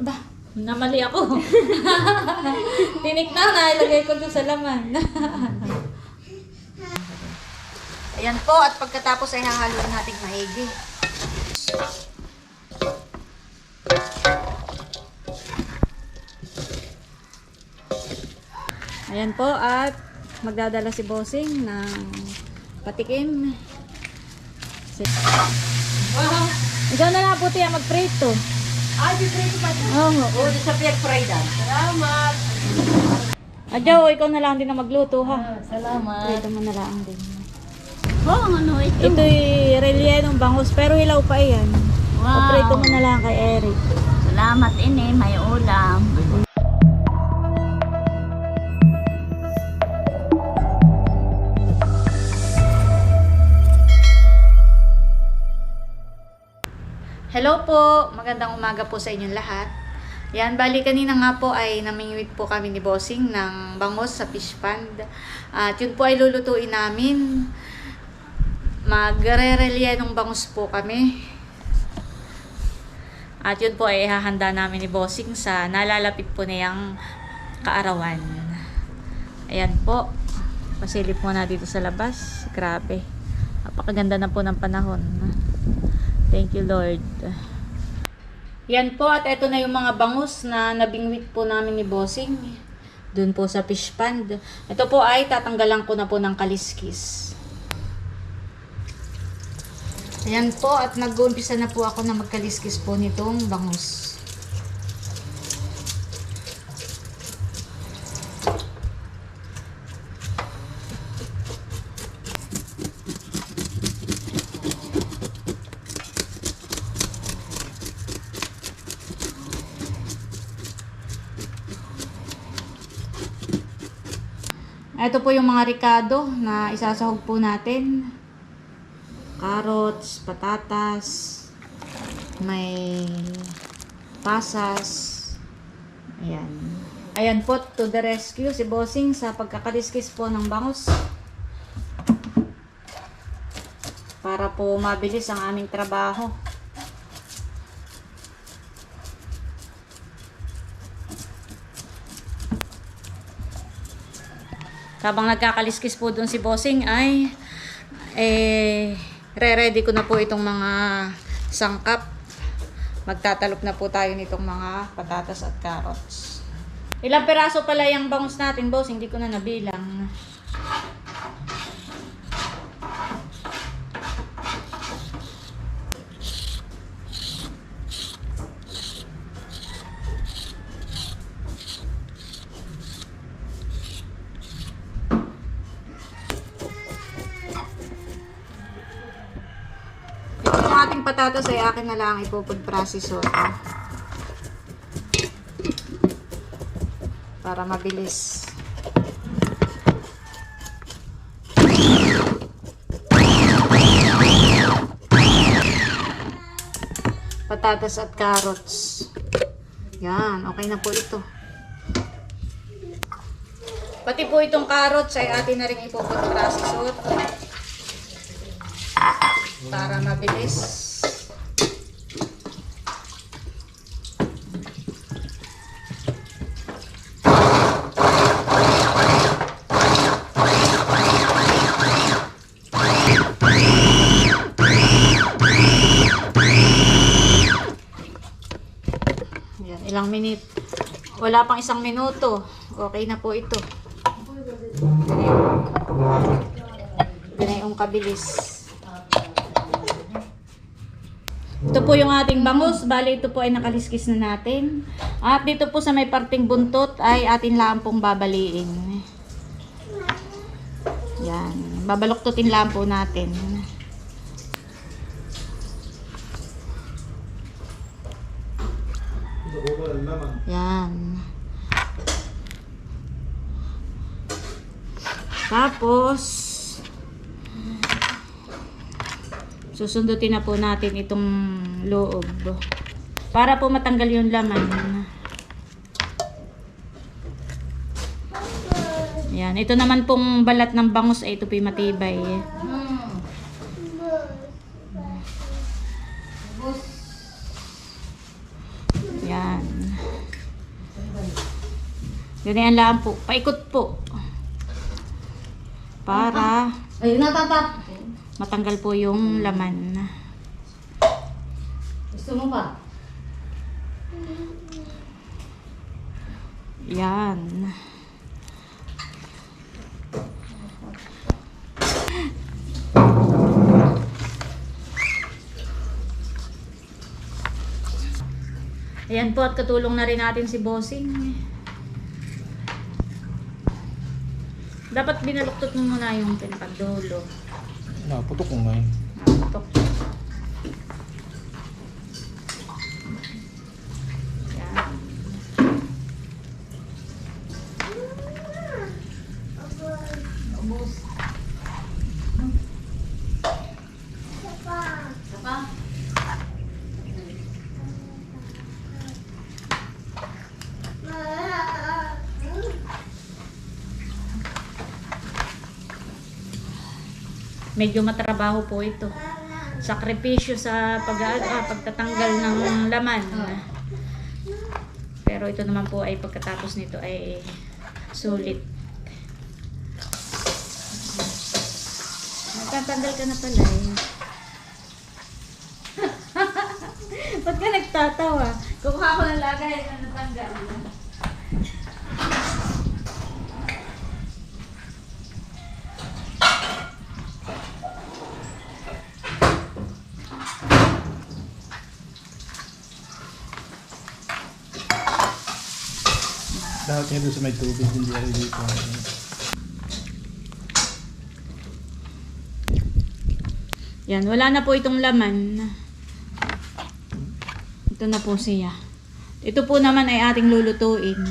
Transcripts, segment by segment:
Ba, namali ako. Tinik na, nailagay ko doon sa laman. Ayan po, at pagkatapos ay hahaluin natin maigi. Ayan po, at magdadala si Bossing ng patikim. Si- Ikaw na lang puti ang mag-prito. Ay, bibigay ko pa ito. Oo. Oo, sa Pierre Fraidan. Salamat. Adjo, ikaw na lang din ang magluto ha. Salamat. Prito mo na lang din. Oh, ano ito? Ito'y relyenong bangus, pero hilaw pa yan. Wow. Paprito mo na lang kay Eric. Salamat ini, may ulam. Hello po! Magandang umaga po sa inyong lahat. Yan, bali kanina nga po ay namingwit po kami ni Bossing ng bangos sa fish pond. At yun po ay lulutuin namin. Magre-relye ng bangus po kami. At yun po ay hahanda namin ni Bossing sa nalalapit po niyang kaarawan. Ayan po. Pasilip muna dito sa labas. Grabe. Napakaganda na po ng panahon. Thank you, Lord. Yan po, at ito na yung mga bangus na nabingwit po namin ni Bossing. Doon po sa fish pond. Ito po ay tatanggalan ko na po ng kaliskis. Ayan po, at nag-uumpisa na po ako na magkaliskis po nitong bangus. Ito po yung mga ricado na isasahog po natin. Carrots, patatas, may pasas. Ayan. Ayan po, to the rescue si Bossing sa pagkakaliskis po ng bangus. Para po mabilis ang aming trabaho. Habang nagkakaliskis po doon si Bossing ay eh re-ready ko na po itong mga sangkap. Magtatalop na po tayo nitong mga patatas at carrots. Ilang peraso pala yung bangus natin, boss? Hindi ko na nabilang. Yung ating patatas ay akin na lang ipupod processor. Para mabilis. Patatas at carrots. Yan, okay na po ito. Pati po itong carrots ay atin na rin ipupod processor para mabilis. Yan, ilang minute. Wala pang isang minuto. Okay na po ito. Ganayong kabilis. Ito po yung ating bangus. Bali, ito po ay nakaliskis na natin. At dito po sa may parting buntot ay atin lang pong babaliin. Yan. Babaluktutin lang po natin. Yan. Tapos, susundutin na po natin itong loob. Para po matanggal yung laman. Yan. Ito naman pong balat ng bangus ay ito po matibay. Yan. Ganyan lang po. Paikot po. Para Ay, natatap. matanggal po yung laman. Gusto mo ba? Yan. Ayan po at katulong na rin natin si Bossing. Dapat binaluktot mo muna yung pinakagdulo. Naputok ko ngayon. Nakatutok. Yan. Medyo matrabaho po ito. Sakripisyo sa pag ah, pagtatanggal ng laman. Pero ito naman po ay pagkatapos nito ay sulit. Nagtatanggal ka na pala eh. Ba't ka nagtatawa? Kukuha ko ng lagay na natanggal. Lahat niya doon sa may tubig, hindi rin dito. Yan, wala na po itong laman. Ito na po siya. Ito po naman ay ating lulutuin.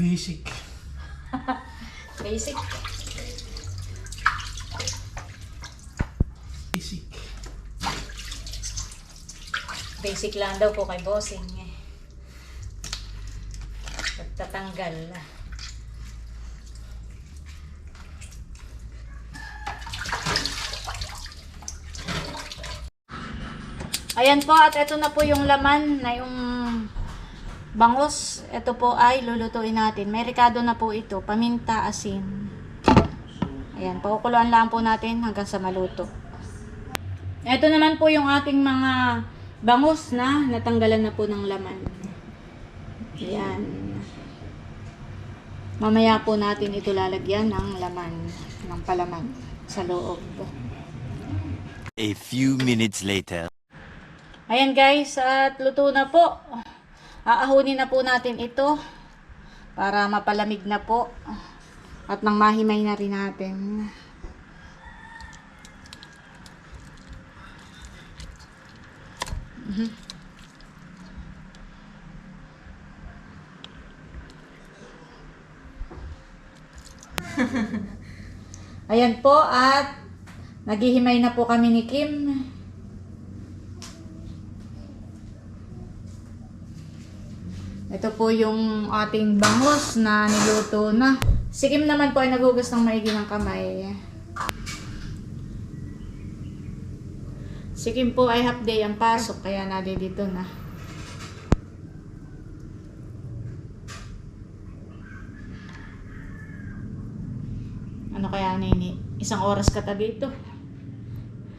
Basic. Basic. Basic. Basic lang daw po kay bossing eh. Pagtatanggal. Ayan po at ito na po yung laman na yung bangus. Ito po ay lulutuin natin. May rekado na po ito. Paminta, asin. Ayan, pakukuluan lang po natin hanggang sa maluto. Ito naman po yung ating mga bangus na natanggalan na po ng laman. Ayan. Mamaya po natin ito lalagyan ng laman, ng palaman sa loob. A few minutes later. Ayan guys, at luto na po. Aahunin na po natin ito para mapalamig na po. At nang mahimay na rin natin. Mhm. Ayan po at naghihimay na po kami ni Kim. Ito po yung ating bangus na niluto na. Si Kim naman po ay nagugas ng maigi ng kamay. Si Kim po ay half day ang pasok kaya nadi dito na. Ano kaya nini? Isang oras ka ta dito?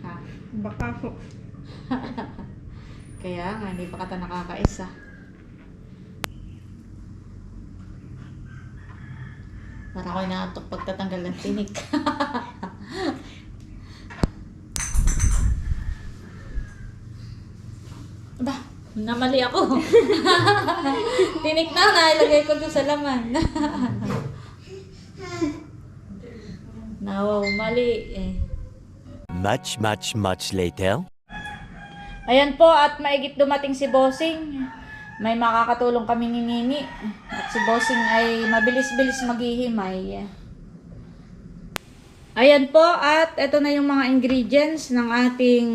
Ha? Baka po. Kaya nga, hindi pa kata nakakaisa. Para ako'y nakatok pagtatanggal ng tinik. namali ako. tinik na, nailagay ko doon sa laman. no, mali eh. Much, much, much later. Ayan po, at maigit dumating si Bossing. May makakatulong kami ni Nini. At si Bossing ay mabilis-bilis maghihimay. Ayan po, at ito na yung mga ingredients ng ating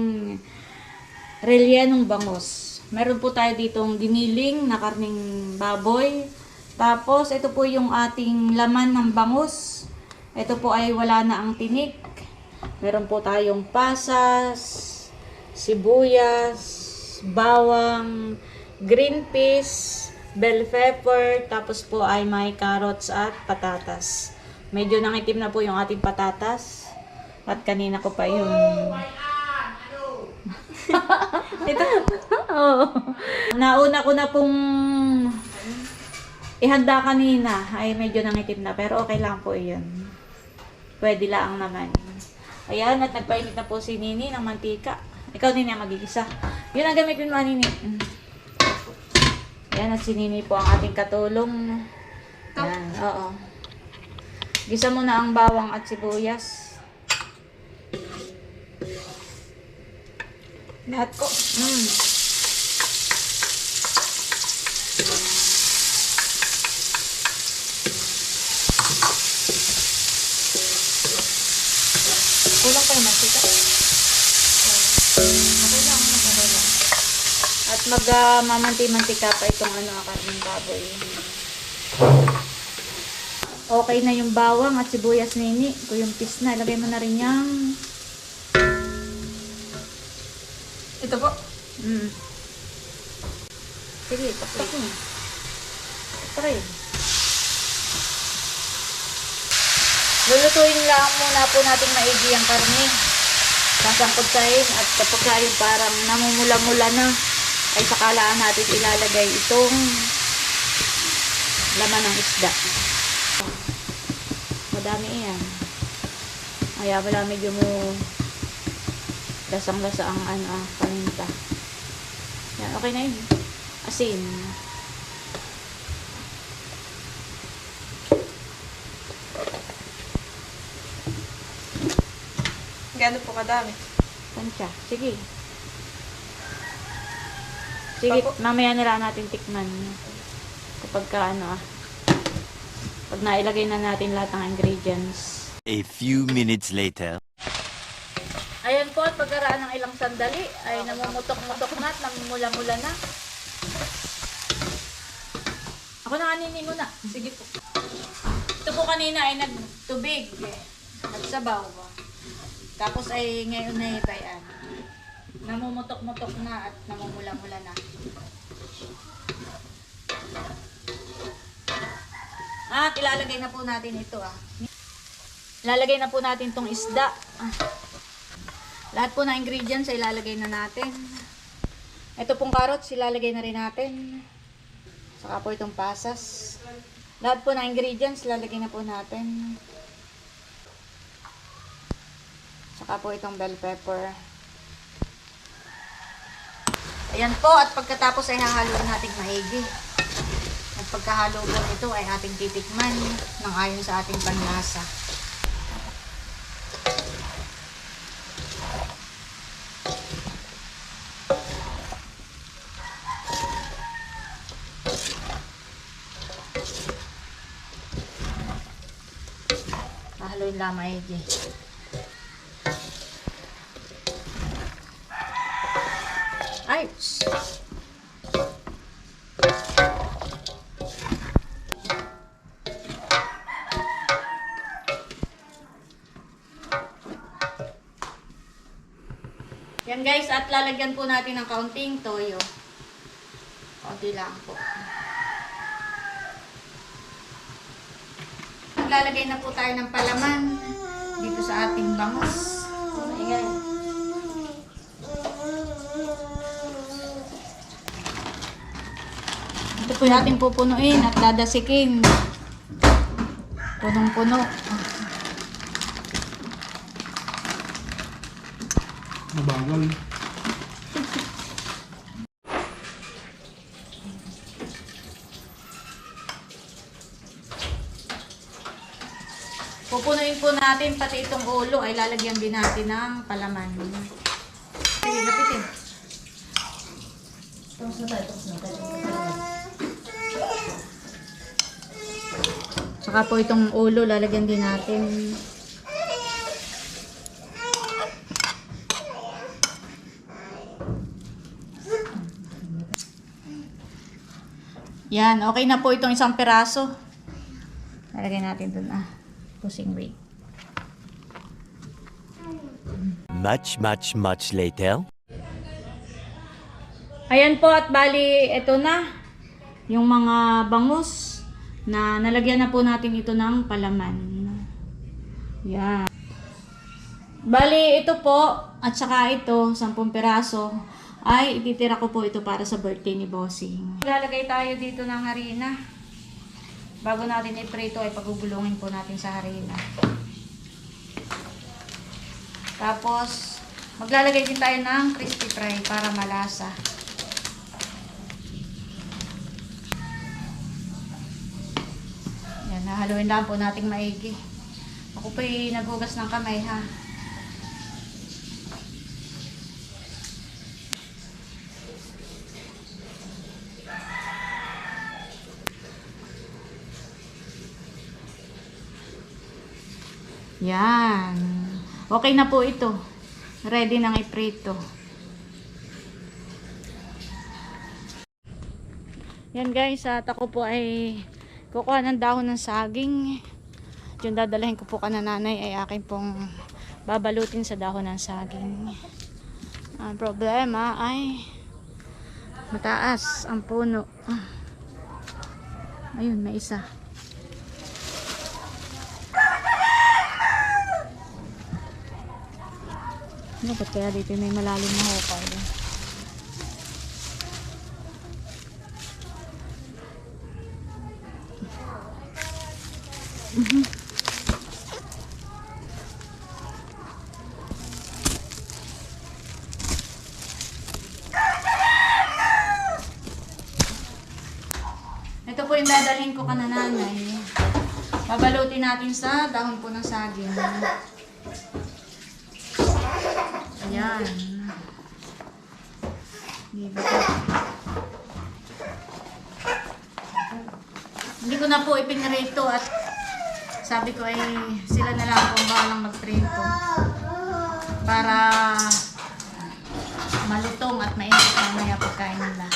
rellenong bangus. Meron po tayo ditong giniling na karning baboy. Tapos, ito po yung ating laman ng bangus. Ito po ay wala na ang tinik. Meron po tayong pasas, sibuyas, bawang, green peas, bell pepper, tapos po ay may carrots at patatas. Medyo nangitim na po yung ating patatas. At kanina ko pa yung... Ito. Oo. Nauna ko na pong ihanda kanina. Ay medyo nangitim na. Pero okay lang po yun. Pwede lang naman. Ayan, at nagpainit na po si Nini ng mantika. Ikaw din ang magigisa. Yun ang gamitin mo, Nini. Ayan, at si Nini po ang ating katulong. Ayan, oo. Gisa mo na ang bawang at sibuyas. Lahat ko. Mm. Kulang pa yung mantika. Okay lang, okay lang. At mag-mamanti-mantika pa itong ano, akarning baboy. Okay na yung bawang at sibuyas nini. Ito yung pis na. Ilagay mo na rin yung... Ito po. Mm. Sige, taktak mo. Try. Lulutuin lang muna po natin maigi ang karne. Sasangkotsahin at kapag ka yung parang namumula-mula na, ay sakalaan natin ilalagay itong laman ng isda. Madami yan. Kaya wala medyo mo lasang-lasa ang ano, ah, paminta. Yan, okay na yun. Asin. Gano'n po kadami? Tansya. Sige. Sige, Papo. mamaya na lang natin tikman. Kapag ka ano ah. Pag nailagay na natin lahat ng ingredients. A few minutes later. At pagkaraan ng ilang sandali, ay namumutok-mutok na at namumula-mula na. Ako na kanini muna. Sige po. Ito po kanina ay nagtubig. Nagsabaw. Tapos ay ngayon ay bayan. Namumutok-mutok na at namumula-mula na. At ilalagay na po natin ito ah. Ilalagay na po natin tong isda. Ah. Lahat po na ingredients ay ilalagay na natin. Ito pong carrots, ilalagay na rin natin. Saka po itong pasas. Lahat po na ingredients, ilalagay na po natin. Saka po itong bell pepper. Ayan po, at pagkatapos ay hahalo natin maigi. At pagkahalo po nito ay ating titikman ng ayon sa ating panlasa. Hahaluin lang maigi. Ay! shh. Yan guys, at lalagyan po natin ng kaunting toyo. Kaunti lang po. Maglalagay na po tayo ng palaman dito sa ating bangus. Ayan. Ito po natin pupunuin at dadasikin. Punong-puno. Mabagal. Pupunuin po natin pati itong ulo ay lalagyan din natin ng palaman. Sige, lapitin. Saka po itong ulo lalagyan din natin. Yan, okay na po itong isang peraso. Lalagay natin dun ah. Pusing weight. Much, much, much later. Ayan po at bali, ito na. Yung mga bangus na nalagyan na po natin ito ng palaman. Yan. Bali, ito po, at saka ito, 10 peraso, ay ititira ko po ito para sa birthday ni Bossing. Lalagay tayo dito ng harina. Bago natin iprito ay pagugulungin po natin sa harina. Tapos, maglalagay din tayo ng crispy fry para malasa. Yan, nahaluin lang po nating maigi. Ako po'y naghugas ng kamay ha. Yan. Okay na po ito. Ready nang iprito. Yan guys, at ako po ay kukuha ng dahon ng saging. Yung dadalhin ko po ka na nanay ay akin pong babalutin sa dahon ng saging. Ang problema ay mataas ang puno. Ayun, may isa. Ano ba't kaya dito may malalim na hukay? Ito po yung dadalhin ko ka na nanay. Babalutin natin sa dahon po ng saging. Ayan. Dito po. Hindi ko na po ipinrito at sabi ko ay sila na lang kung bahalang magprito. Para malutong at mainit mamaya pagkain nila.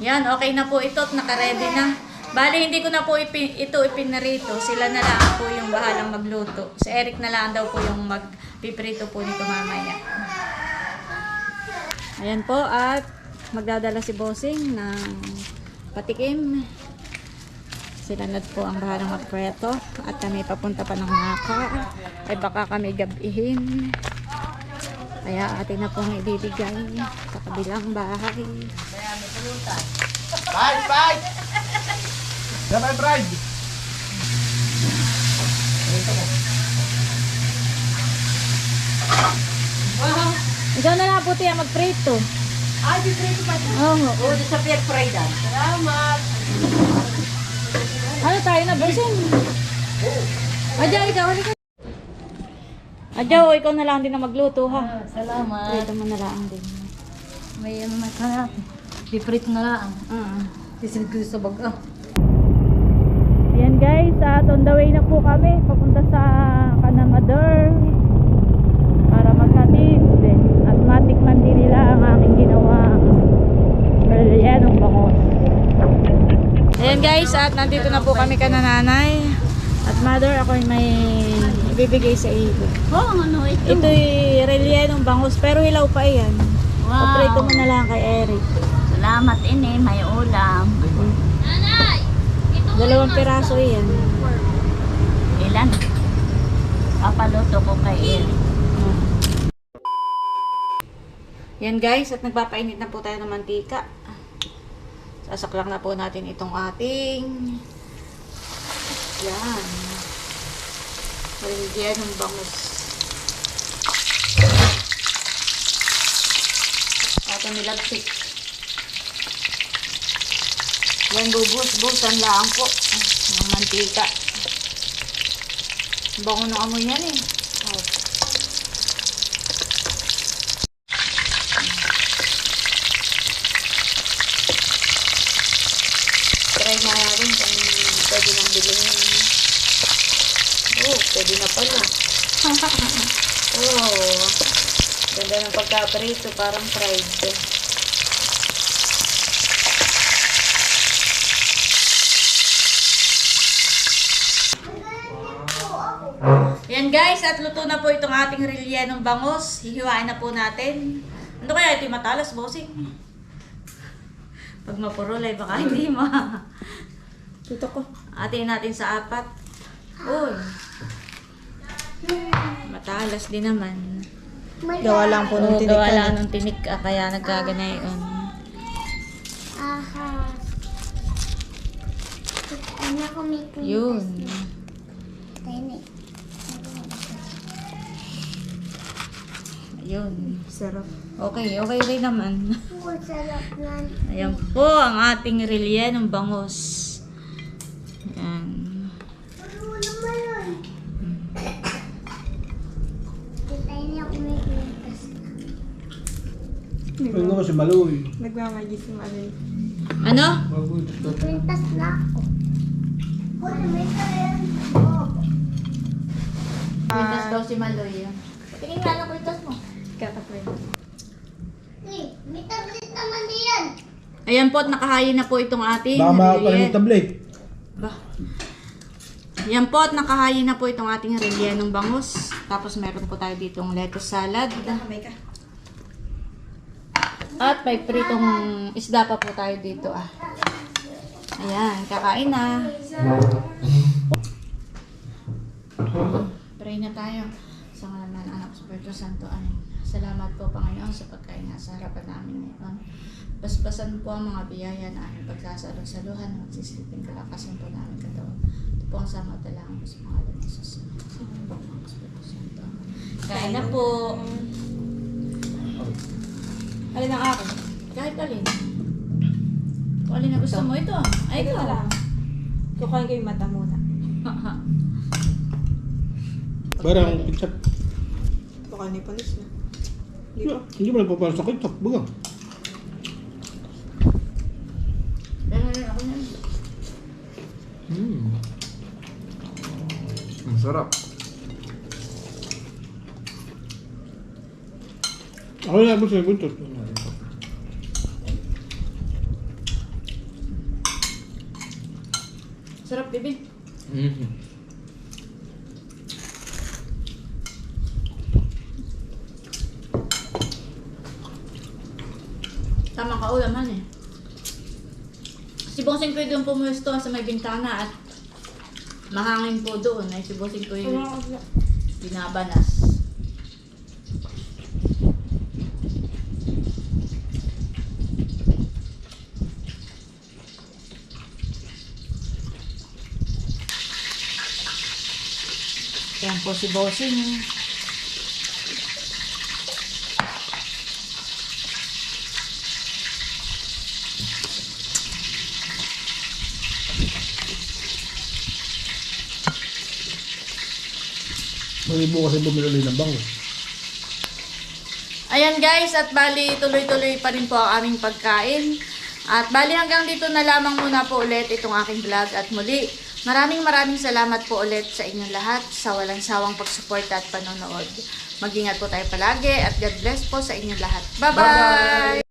Yan, okay na po ito at nakaredy na. Bali, hindi ko na po ipi, ito ipinarito. Sila na lang po yung bahalang magluto. Si Eric na lang daw po yung magpiprito po nito mamaya. Ayan po at magdadala si Bossing ng patikim. Sila na po ang bahalang magpreto at kami papunta pa ng Naka. Ay baka kami gabihin. Kaya atin na pong ibibigay sa kabilang bahay. Pride! Pride! Dapat pride! Ikaw na lang puti ang magprito. Ay, piprito pa ito. Oo. Oo, sa Pierre Fraidan. Salamat. Ano tayo na, Bossing? Adya, ikaw, halika. Adya, o, ikaw na lang din na magluto, ha? Salamat. Prito mo na lang din. May ano na ka Piprito na lang. Uh Sisilid ko sa baga. Guys, at on the way na po kami papunta sa Kanamador para maghatid at matikman din nila ang aking ginawa relyenong bangos. Ayan guys, at nandito na po kami kanananay at mother ako may ibibigay sa iyo. Oh, ano ito? Ito'y relyenong bangos pero hilaw pa yan. Wow. Paprito mo na lang kay Eric. Salamat ini, may ulam. Dalawang piraso yan. Ilan? Papaluto ko kay Eric. Yan guys, at nagpapainit na po tayo ng mantika. Sasaklak na po natin itong ating yan. Paligyan ng bangus. Ato nilagtik. Yan bubus-busan lang po ng mantika. Bango na amoy yan eh. Oh. Try nga natin kung pwede nang bilhin. Oh, pwede na pala. oh, ganda ng pagkaprito, parang fried. Yan guys, at luto na po itong ating rellenong bangus. Hihiwain na po natin. Ano kaya ito yung matalas, bossing? Pag mapurulay, baka hindi ma. Tuto ko. Atin natin sa apat. Uy. Matalas din naman. Gawa lang po ng Oo, tinik. gawa lang ng tinik, ah, kaya nagkaganayon. Aha. Ano ko may cream Yun. Tinik. Yun. Sarap. Okay, okay rin naman. Ang sarap yan. Ayan po ang ating rellenong bangus. Ayan. Ano naman yun? Kita niya ako may cream Ano naman si Maloy? Ano. Ano? Pintas na ako. Uy, may kayan. Kwintas daw si Maloy. Tingin nga ng kwintas mo. Kakakwento. Uy, may tablet naman diyan. Ayan po, at nakahayin na po itong ating Baka makakain ng tablet. Ba? Yan po, at nakahayin na po itong ating rellenong bangus. Tapos meron po tayo ditong lettuce salad. Kamay ka. At may pritong isda pa po tayo dito ah. Ayan, kakain na. Pray na tayo. Sa ngalan ng anak sa Santo. Amen. Salamat po Panginoon sa pagkain na sa harapan namin ngayon. Basbasan po ang mga biyaya na aming pagsasalusaluhan at magsisilipin kalakasan po namin katawan. Ito po ang sama talangan ko sa pangalan ng Jesus. Kain na po. Alin ang akin? Kahit alin. Kung alin na gusto mo ito. Ay, ito. Ito lang. Ko yung mata muna. Parang ketchup. Baka ni panis na. Di ba? Hindi mo nagpapala sa ketchup. Baga. Pero ako na. Hmm. Ang sarap. Ako na po sa buntot. Sarap, bibi. Mm-hmm. Tamang kaulaman eh. Si Bossing ko yung pumuesto sa may bintana at mahangin po doon. Ay si Bossing ko yung binabanas. Yan po si Bossing. May bukas ay bumili ulit ng bango. Ayan guys, at bali tuloy-tuloy pa rin po ang aming pagkain. At bali hanggang dito na lamang muna po ulit itong aking vlog. At muli, maraming maraming salamat po ulit sa inyong lahat sa walang sawang pagsuporta at panonood. Mag-ingat po tayo palagi at God bless po sa inyong lahat. Bye-bye!